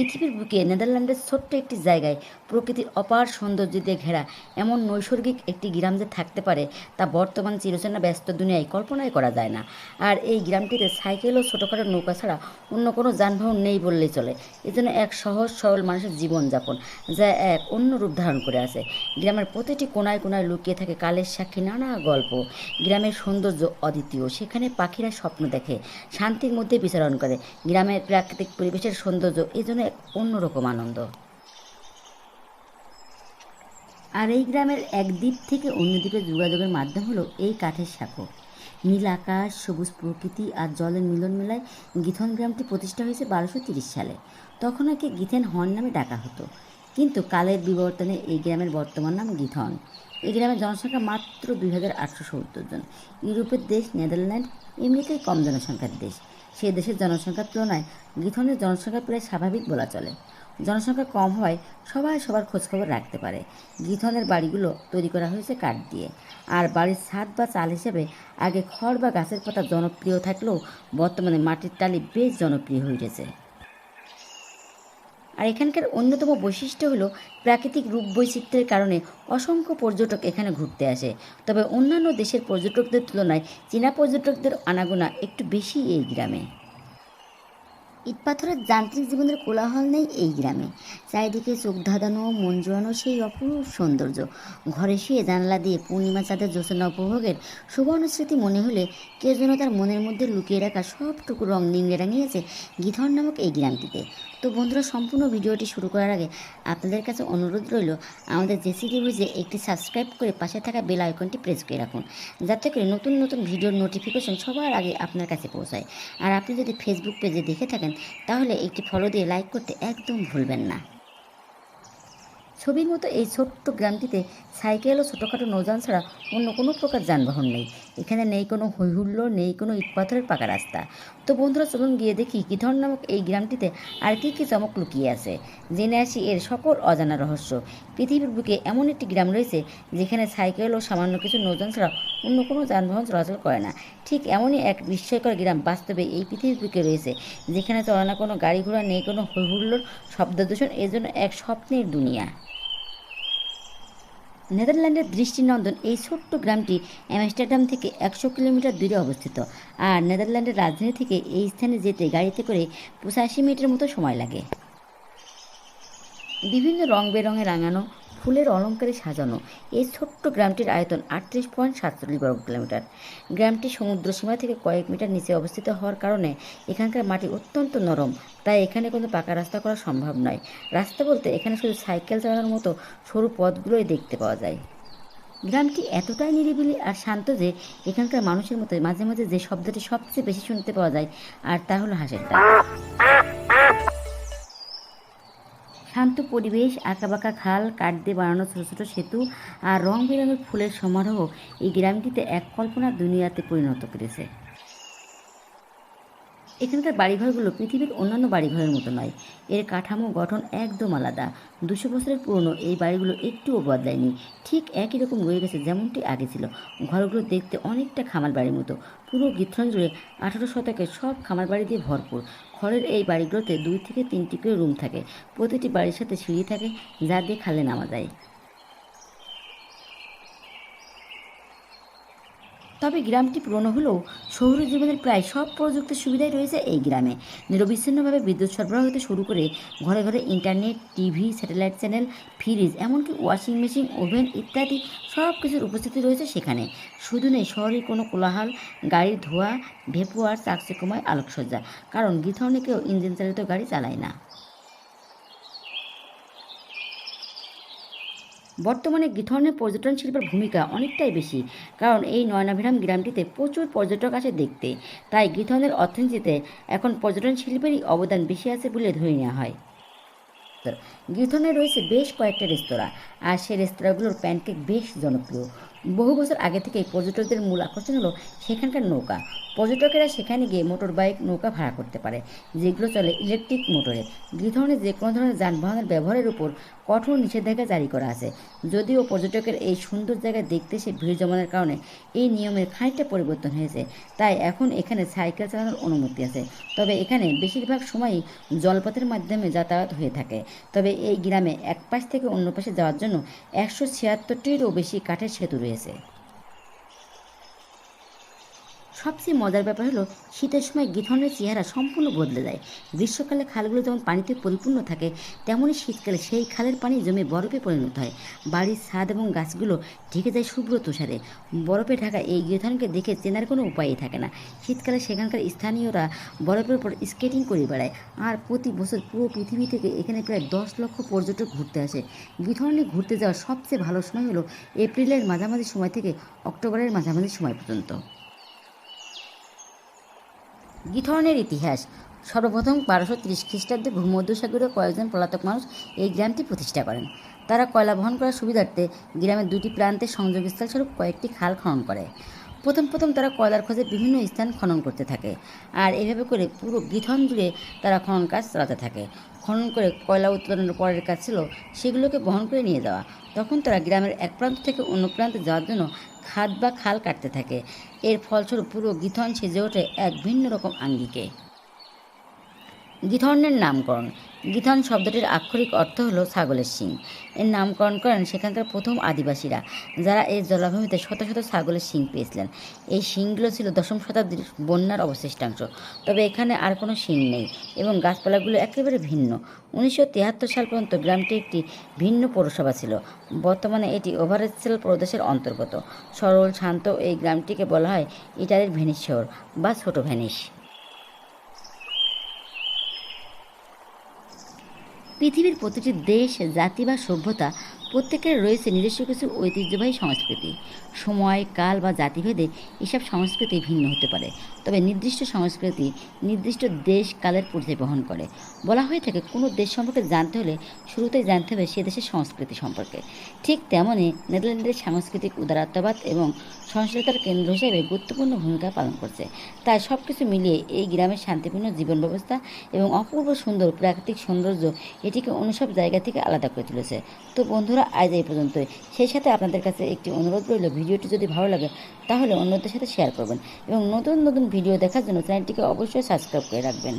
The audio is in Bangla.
পৃথিবীর বুকে নেদারল্যান্ডের ছোট্ট একটি জায়গায় প্রকৃতির অপার সৌন্দর্য দিয়ে ঘেরা এমন নৈসর্গিক একটি গ্রাম যে থাকতে পারে তা বর্তমান চিরচেনা ব্যস্ত দুনিয়ায় কল্পনাই করা যায় না। আর এই গ্রামটিতে সাইকেল ও ছোটোখাটো নৌকা ছাড়া অন্য কোনো যানবাহন নেই বললেই চলে। এজন্য এক সহজ, সরল মানুষের জীবনযাপন যা এক অন্য রূপ ধারণ করে আছে গ্রামের প্রতিটি কোনায় কোনায় লুকিয়ে থাকে কালের সাক্ষী নানা গল্প। গ্রামের সৌন্দর্য অদ্বিতীয়, সেখানে পাখিরা স্বপ্ন দেখে, শান্তির মধ্যে বিচরণ করে। গ্রামের প্রাকৃতিক পরিবেশের সৌন্দর্য এই জন্য এক অন্যরকম আনন্দ। আর এই গ্রামের এক দ্বীপ থেকে অন্য দ্বীপে যোগাযোগের মাধ্যম হলো এই কাঠের সাঁকো। নীল আকাশ, সবুজ প্রকৃতি আর জলের মিলন মেলায় গিথন গ্রামটি প্রতিষ্ঠা হয়েছে বারোশো তিরিশ সালে। তখন একে গিথেন হর্ন নামে ডাকা হতো। কিন্তু কালের বিবর্তনে এই গ্রামের বর্তমান নাম গিথন। এই গ্রামের জনসংখ্যা মাত্র দুই হাজার আটশো সত্তর জন। ইউরোপের দেশ, নেদারল্যান্ড এমনিতেই কম জনসংখ্যার দেশ। সেই দেশের জনসংখ্যার তুলনায় গিথনের জনসংখ্যা প্রায় স্বাভাবিক বলা চলে। জনসংখ্যা কম হওয়ায় সবাই সবার খোঁজখবর রাখতে পারে। গিথনের বাড়িগুলো তৈরি করা হয়েছে কাঠ দিয়ে। আর বাড়ির ছাদ বা চাল হিসেবে আগে খড় বা গাছের পাতা জনপ্রিয় থাকলেও বর্তমানে মাটির টালি বেশ জনপ্রিয় হয়ে উঠেছে। আর এখানকার অন্যতম বৈশিষ্ট্য হলো প্রাকৃতিক রূপ বৈচিত্র্যের কারণে অসংখ্য পর্যটক এখানে ঘুরতে আসে। তবে অন্যান্য দেশের পর্যটকদের তুলনায় চীনা পর্যটকদের আনাগোনা একটু বেশি এই গ্রামে। ইট পাথরের যান্ত্রিক জীবনের কোলাহল নেই এই গ্রামে। চারিদিকে চোখ ধাঁধানো, মন জোড়ানো সেই অপরূপ সৌন্দর্য। ঘরে শুয়ে জানলা দিয়ে পূর্ণিমা চাঁদের জ্যোৎস্না উপভোগের সুবর্ণ স্মৃতি মনে হলে কেউ যেন তার মনের মধ্যে লুকিয়ে রাখা সবটুকু রং নিংড়ে রাঙিয়েছে গিধর নামক এই গ্রামটিতে। তো বন্ধুরা, সম্পূর্ণ ভিডিওটি শুরু করার আগে আপনাদের কাছে অনুরোধ রইল, আমাদের জেসিডি বুঝে একটি সাবস্ক্রাইব করে পাশে থাকা বেল আইকনটি প্রেস করে রাখুন, যাতে করে নতুন নতুন ভিডিওর নোটিফিকেশন সবার আগে আপনার কাছে পৌঁছায়। আর আপনি যদি ফেসবুক পেজে দেখে থাকেন, তাহলে একটি ফলো দিয়ে লাইক করতে একদম ভুলবেন না। ছবির মতো এই ছোট্ট গ্রামটিতে সাইকেল ও ছোটোখাটো নৌযান ছাড়া অন্য কোনো প্রকার যানবাহন নেই। এখানে নেই কোনো হৈহুল্লোড় নেই কোনো ইটপাথরের পাকা রাস্তা। তো বন্ধুরা, চলুন গিয়ে দেখি কিধর নামক এই গ্রামটিতে আর কী কী চমক লুকিয়ে আছে। জেনে আসি এর সকল অজানা রহস্য। পৃথিবীর বুকে এমন একটি গ্রাম রয়েছে, যেখানে সাইকেল ও সামান্য কিছু নৌযান ছাড়া অন্য কোনো যানবাহন চলাচল করে না। ঠিক এমনই এক বিস্ময়কর গ্রাম বাস্তবে এই পৃথিবীর বুকে রয়েছে, যেখানে চলে না কোনো গাড়ি ঘোড়া, নেই কোনো হৈহুল্লোর শব্দ দূষণ এজন্য এক স্বপ্নের দুনিয়া। নেদারল্যান্ডের দৃষ্টিনন্দন এই ছোট্ট গ্রামটি অ্যামস্টারডাম থেকে একশো কিলোমিটার দূরে অবস্থিত। আর নেদারল্যান্ডের রাজধানী থেকে এই স্থানে যেতে গাড়িতে করে পঁচাশি মিনিটের মতো সময় লাগে। বিভিন্ন রং বেরঙে রাঙানো ফুলের অলঙ্কারে সাজানো এই ছোট্ট গ্রামটির আয়তন আটত্রিশ পয়েন্ট সাতচল্লিশ বর্গ কিলোমিটার। গ্রামটি সমুদ্র সীমা থেকে কয়েক মিটার নিচে অবস্থিত হওয়ার কারণে এখানকার মাটি অত্যন্ত নরম, তাই এখানে কোনো পাকা রাস্তা করা সম্ভব নয়। রাস্তা বলতে এখানে শুধু সাইকেল চালানোর মতো সরু পথগুলোই দেখতে পাওয়া যায়। গ্রামটি এতটাই নিরিবিলি আর শান্ত যে এখানকার মানুষের মতো মাঝে মাঝে যে শব্দটি সবচেয়ে বেশি শুনতে পাওয়া যায়, আর তা হলো হাঁসের ডাক শান্ত পরিবেশ, আঁকাবাঁকা খাল, কাঠ দিয়ে বানানো ছোটো ছোটো সেতু আর রং বেরঙের ফুলের সমারোহ এই গ্রামটিতে এক কল্পনার দুনিয়াতে পরিণত করেছে। এখানকার বাড়িঘরগুলো পৃথিবীর অন্যান্য বাড়িঘরের মতো নয়। এর কাঠামো গঠন একদম আলাদা। দুশো বছরের পুরনো এই বাড়িগুলো একটুও বদলায়নি। ঠিক একই রকম রয়ে গেছে যেমনটি আগে ছিল। ঘরগুলো দেখতে অনেকটা খামার বাড়ির মতো। পুরো গীত্রণ জুড়ে আঠারো শতকের সব খামার বাড়ি দিয়ে ভরপুর। খড়ের এই বাড়িগুলোতে দুই থেকে তিনটি করে রুম থাকে। প্রতিটি বাড়ির সাথে সিঁড়ি থাকে, যা দিয়ে খালে নামা যায়। তবে গ্রামটি পুরনো হলেও শহুরে জীবনের প্রায় সব প্রযুক্তির সুবিধাই রয়েছে এই গ্রামে। নিরবিচ্ছিন্নভাবে বিদ্যুৎ সরবরাহ হতে শুরু করে ঘরে ঘরে internet, TV, satellite channel, fridge, এমনকি ওয়াশিং মেশিন, ওভেন ইত্যাদি সব কিছুর উপস্থিতি রয়েছে সেখানে। শুধু নেই, শহরের কোনো কোলাহল, গাড়ির ধোঁয়া, ভেপুয়ার চাকচিকময় আলোকসজ্জা, কারণ গিথনে কেউ ইঞ্জিন চালিত গাড়ি চালায় না। বর্তমানে গিথনের পর্যটন শিল্পের ভূমিকা অনেকটাই বেশি, কারণ এই নয়নাভিরাম গ্রামটিতে প্রচুর পর্যটক আসে দেখতে। তাই গিথনের অর্থনীতিতে এখন পর্যটন শিল্পেরই অবদান বেশি আছে বলে ধরে নেওয়া হয়। গিথনে রয়েছে বেশ কয়েকটা রেস্তোরাঁ, আর সেই রেস্তোরাঁগুলোর প্যানকেক বেশ জনপ্রিয়। বহু বছর আগে থেকেই পর্যটকদের মূল আকর্ষণ হলো সেখানকার নৌকা। পর্যটকেরা সেখানে গিয়ে মোটর বাইক, নৌকা ভাড়া করতে পারে, যেগুলো চলে ইলেকট্রিক মোটরে। গৃহধরনের যে কোনো ধরনের যানবাহনের ব্যবহারের উপর কঠোর নিষেধাজ্ঞা জারি করা আছে। যদিও পর্যটকের এই সুন্দর জায়গা দেখতে এসে ভিড় জমানোর কারণে এই নিয়মের খানিকটা পরিবর্তন হয়েছে, তাই এখন এখানে সাইকেল চালানোর অনুমতি আছে। তবে এখানে বেশিরভাগ সময়ই জলপথের মাধ্যমে যাতায়াত হয়ে থাকে। তবে এই গ্রামে এক পাশ থেকে অন্য পাশে যাওয়ার জন্য একশো ছিয়াত্তরটিরও বেশি কাঠের সেতু রয়েছে। সবচেয়ে মজার ব্যাপার হলো, শীতের সময় গিথনের চেহারা সম্পূর্ণ বদলে যায়। গ্রীষ্মকালে খালগুলো যেমন পানিতে পরিপূর্ণ থাকে তেমনই শীতকালে সেই খালের পানি জমে বরফে পরিণত হয়। বাড়ির ছাদ এবং গাছগুলো ঢেকে যায় শুভ্র তুষারে। বরফে ঢাকা এই গিথনকে দেখে চেনার কোনো উপায়ই থাকে না। শীতকালে সেখানকার স্থানীয়রা বরফের উপর স্কেটিং করে বেড়ায়। আর প্রতি বছর পুরো পৃথিবী থেকে এখানে প্রায় দশ লক্ষ পর্যটক ঘুরতে আসে। গিথনে ঘুরতে যাওয়ার সবচেয়ে ভালো সময় হলো এপ্রিলের মাঝামাঝি সময় থেকে অক্টোবরের মাঝামাঝি সময় পর্যন্ত। গিথনের ইতিহাস সর্বপ্রথম বারোশো তিরিশ খ্রিস্টাব্দে ভূমধ্যসাগরীয় কয়েকজন পলাতক মানুষ এই গ্রামটি প্রতিষ্ঠা করেন। তারা কয়লা বহন করার সুবিধার্থে গ্রামের দুটি প্রান্তে সংযোগ স্বরূপ কয়েকটি খাল খনন করে। প্রথম প্রথম তারা কয়লার খোঁজে বিভিন্ন স্থান খনন করতে থাকে। আর এভাবে করে পুরো গিথন জুড়ে তারা খনন কাজ চালাতে থাকে। খনন করে কয়লা উৎপাদনের পরের কাজ ছিল, সেগুলোকে বহন করে নিয়ে যাওয়া। তখন তারা গ্রামের এক প্রান্ত থেকে অন্য প্রান্তে যাওয়ার জন্য খাদ বা খাল কাটতে থাকে। এর ফলস্বরূপ পুরো গীথন সেজে ওঠে এক ভিন্ন রকম আঙ্গিকে। গিথর্নের নামকরণ। গিথন শব্দটির আক্ষরিক অর্থ হলো ছাগলের শিং। এর নামকরণ করেন সেখানকার প্রথম আদিবাসীরা, যারা এই জলাভূমিতে শত শত ছাগলের শিং পেয়েছিলেন। এই শিংগুলো ছিল দশম শতাব্দীর বন্যার অবশিষ্টাংশ। তবে এখানে আর কোনো শিং নেই এবং গাছপালাগুলো একেবারে ভিন্ন। উনিশশো তিয়াত্তর সাল পর্যন্ত গ্রামটি একটি ভিন্ন পৌরসভা ছিল। বর্তমানে এটি ওভারেসেল প্রদেশের অন্তর্গত। সরল, শান্ত এই গ্রামটিকে বলা হয় ইটালির ভেনিস শহর বা ছোট ভেনিস। পৃথিবীর প্রতিটি দেশ জাতি বা সভ্যতা প্রত্যেকের রয়েছে নিজস্ব কিছু ঐতিহ্যবাহী সংস্কৃতি। সময়, কাল বা জাতিভেদে এসব সংস্কৃতি ভিন্ন হতে পারে। তবে নির্দিষ্ট সংস্কৃতি, নির্দিষ্ট দেশ কালের পরিচয় বহন করে। বলা হয়ে থাকে, কোনো দেশ সম্পর্কে জানতে হলে শুরুতেই জানতে হবে সে দেশের সংস্কৃতি সম্পর্কে। ঠিক তেমনই নেদারল্যান্ডের সাংস্কৃতিক উদারত্ববাদ এবং সহিংসতার কেন্দ্র হিসেবে গুরুত্বপূর্ণ ভূমিকা পালন করছে। তাই সব কিছু মিলিয়ে এই গ্রামের শান্তিপূর্ণ জীবন ব্যবস্থা এবং অপূর্ব সুন্দর প্রাকৃতিক সৌন্দর্য এটিকে অন্য সব জায়গা থেকে আলাদা করে তুলেছে। তো বন্ধুরা, আজ এই পর্যন্তই। সেই সাথে আপনাদের কাছে একটি অনুরোধ রইল, ভিডিওটি যদি ভালো লাগে, তাহলে অন্যদের সাথে শেয়ার করবেন এবং নতুন নতুন ভিডিও দেখার জন্য চ্যানেলটিকে অবশ্যই সাবস্ক্রাইব করে রাখবেন।